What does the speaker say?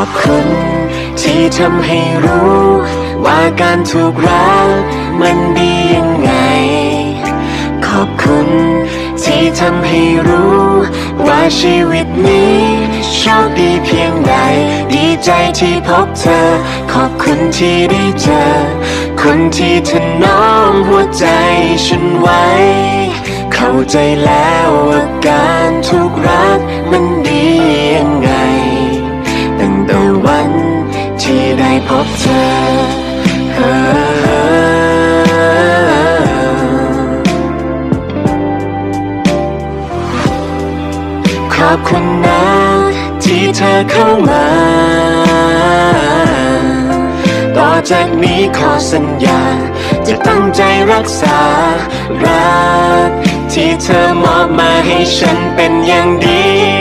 ขอบคุณที่ทำให้รู้ ว่าการถูกรักมันดียังไง ขอบคุณที่ทำให้รู้ ว่าชีวิตนี้โชคดีเพียงใด ดีใจที่พบเธอ ขอบคุณที่ได้เจอ คนที่ถนอมหัวใจฉันไว้ เข้าใจแล้วว่าการถูก วันที่ได้พบเธอขอบคุณนะที่เธอเข้ามา ต่อจากนี้ขอสัญญา จะตั้งใจรักษา รัก ที่เธอมอบมาให้ฉันเป็นอย่างดี